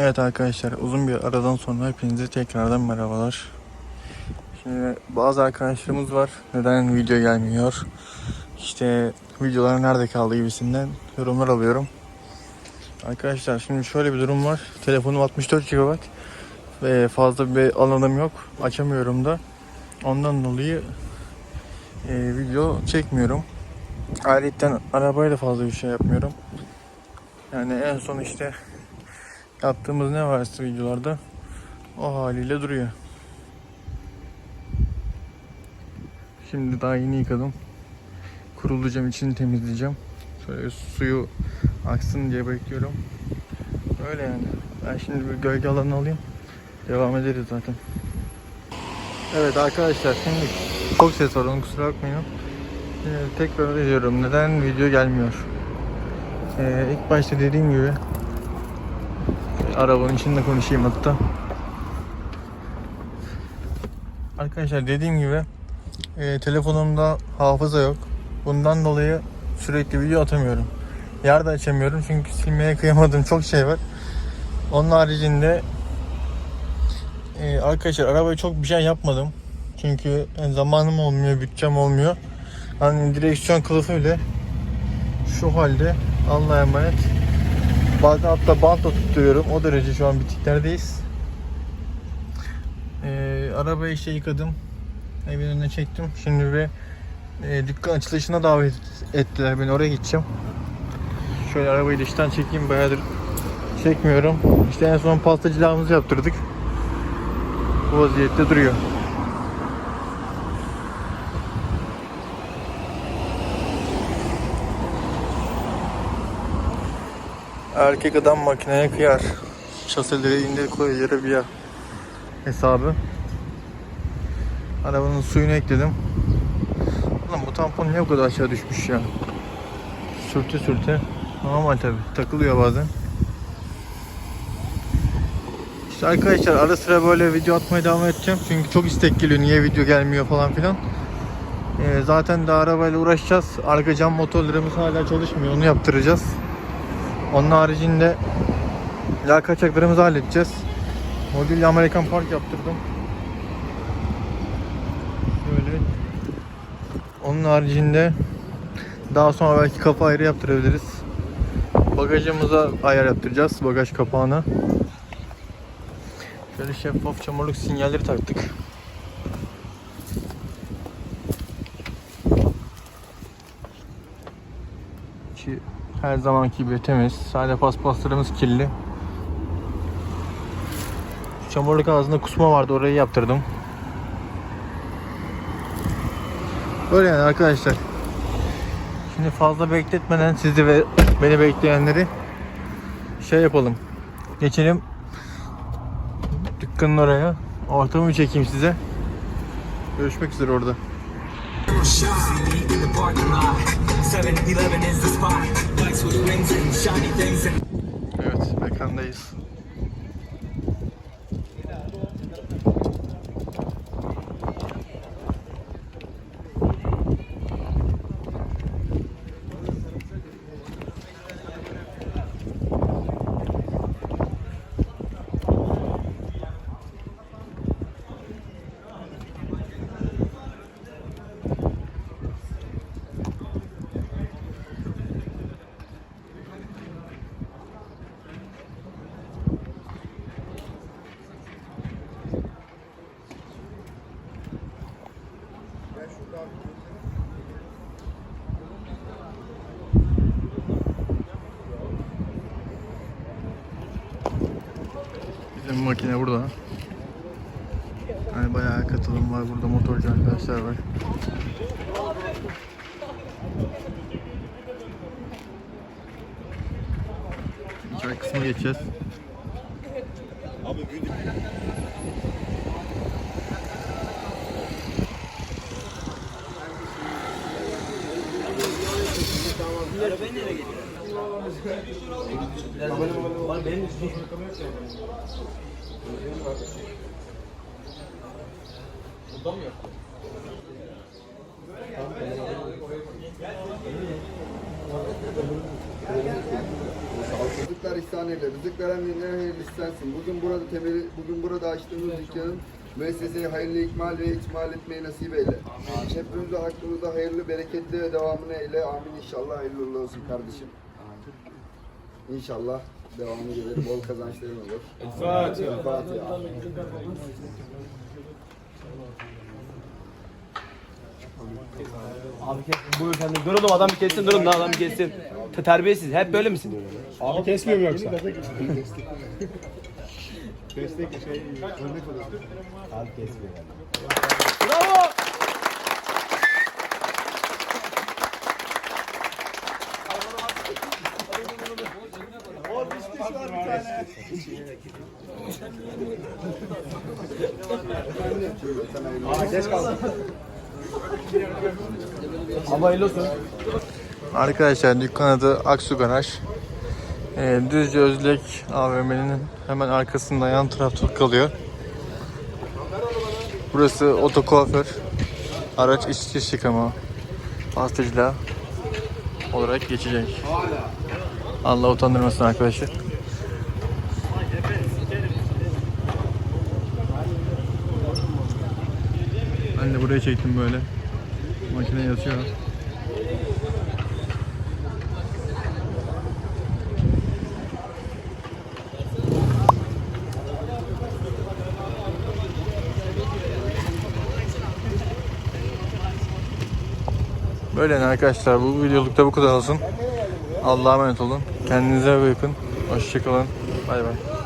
Evet arkadaşlar uzun bir aradan sonra hepinize tekrardan merhabalar. Şimdi bazı arkadaşlarımız var. Neden video gelmiyor? İşte videolar nerede kaldı gibisinden yorumlar alıyorum. Arkadaşlar şimdi şöyle bir durum var. Telefonum 64 GB ve fazla bir alanım yok. Açamıyorum da. Ondan dolayı e, video çekmiyorum. Ayrıca arabayla fazla bir şey yapmıyorum. Yani en son işte yaptığımız ne varsa videolarda o haliyle duruyor. Şimdi daha yeni yıkadım. Kurulayacağım, içini temizleyeceğim. Şöyle suyu aksın diye bekliyorum. Öyle yani. Ben şimdi bir gölge alanı alayım. Devam ederiz zaten. Evet arkadaşlar şimdi çok ses var onu kusura bakmayın. Şimdi tekrar ediyorum. Neden video gelmiyor? Ee, ilk başta dediğim gibi arabanın içinde konuşayım hatta. Arkadaşlar dediğim gibi e, telefonumda hafıza yok. Bundan dolayı sürekli video atamıyorum. Yer de açamıyorum çünkü silmeye kıyamadığım çok şey var. Onun haricinde e, arkadaşlar arabaya çok bir şey yapmadım. Çünkü yani zamanım olmuyor, bütçem olmuyor. Hani direksiyon kılıfı bile şu halde Allah'a emanet. Bazen hatta bantla tutturuyorum. O derece şu an bitiklerdeyiz. Ee, arabayı işte yıkadım. Evin önüne çektim. Şimdi bir e, dükkan açılışına davet ettiler beni. Oraya gideceğim. Şöyle arabayı dıştan çekeyim. Bayağıdır çekmiyorum. İşte en son pastacılığımızı yaptırdık. Bu vaziyette duruyor. Erkek adam makineye kıyar. Şaseleri indir koy yere bir yer. Hesabı. Arabanın suyunu ekledim. Ulan bu tampon niye bu kadar aşağı düşmüş ya? Sürte sürte. Normal tabi. Takılıyor bazen. İşte arkadaşlar ara sıra böyle video atmaya devam edeceğim. Çünkü çok istek geliyor. Niye video gelmiyor falan filan. Ee, zaten de arabayla uğraşacağız. Arka cam motorlarımız hala çalışmıyor. Onu yaptıracağız. Onun haricinde yağ kaçaklarımızı halledeceğiz. Modül Amerikan Park yaptırdım. Böyle. Onun haricinde daha sonra belki kapı ayrı yaptırabiliriz. Bagajımıza ayar yaptıracağız. Bagaj kapağına. Şöyle şeffaf çamurluk sinyalleri taktık. İçi her zamanki gibi temiz. Sadece paspaslarımız kirli. Çamurluk ağzında kusma vardı orayı yaptırdım. Böyle yani arkadaşlar. Şimdi fazla bekletmeden sizi ve beni bekleyenleri şey yapalım. Geçelim dükkanın oraya. Ortamı çekeyim size. Görüşmek üzere orada. See me in the parking lot. 7-Eleven is the spot. Lights with rings and shiny things and Evet, mekandayız. Hem makine burada. Yani bayağı katılım var burada motorcu arkadaşlar var. Çay kısmı geçeceğiz. Abi güdük. Nereye geliyor? benim Burada mı yaptın? Rızıklar ihsan eyle, rızık veren dinlere hayırlısı. Bugün burada temeli, bugün burada açtığımız dükkanın müesseseyi hayırlı ikmal ve ikmal etmeyi nasip eyle. Amin. Hepinize hakkınızda hayırlı, bereketli ve devamını eyle. Amin inşallah hayırlı olsun kardeşim. İnşallah devamı gelir. Bol kazançların olur. Fatiha. Fatiha. Abi kes. Buyur sen de. Dur oğlum adam bir kessin durun da adam bir kessin. Te- Terbiyesiz. Hep böyle misin? Abi kesmiyor mu yoksa? Abi kesmiyor. Abi hayırlı olsun. Arkadaşlar dükkan adı Aksu Garaj. Ee, Düzce Özlek AVM'nin hemen arkasında yan tarafta kalıyor. Burası otokuaför. Araç iç dış yıkama. Pastacılığa olarak geçecek. Allah utandırmasın arkadaşlar. De buraya çektim böyle. Makine yatıyor. Böyle arkadaşlar bu videolukta bu kadar olsun. Allah'a emanet olun. Kendinize bakın. Hoşçakalın. Bay bay.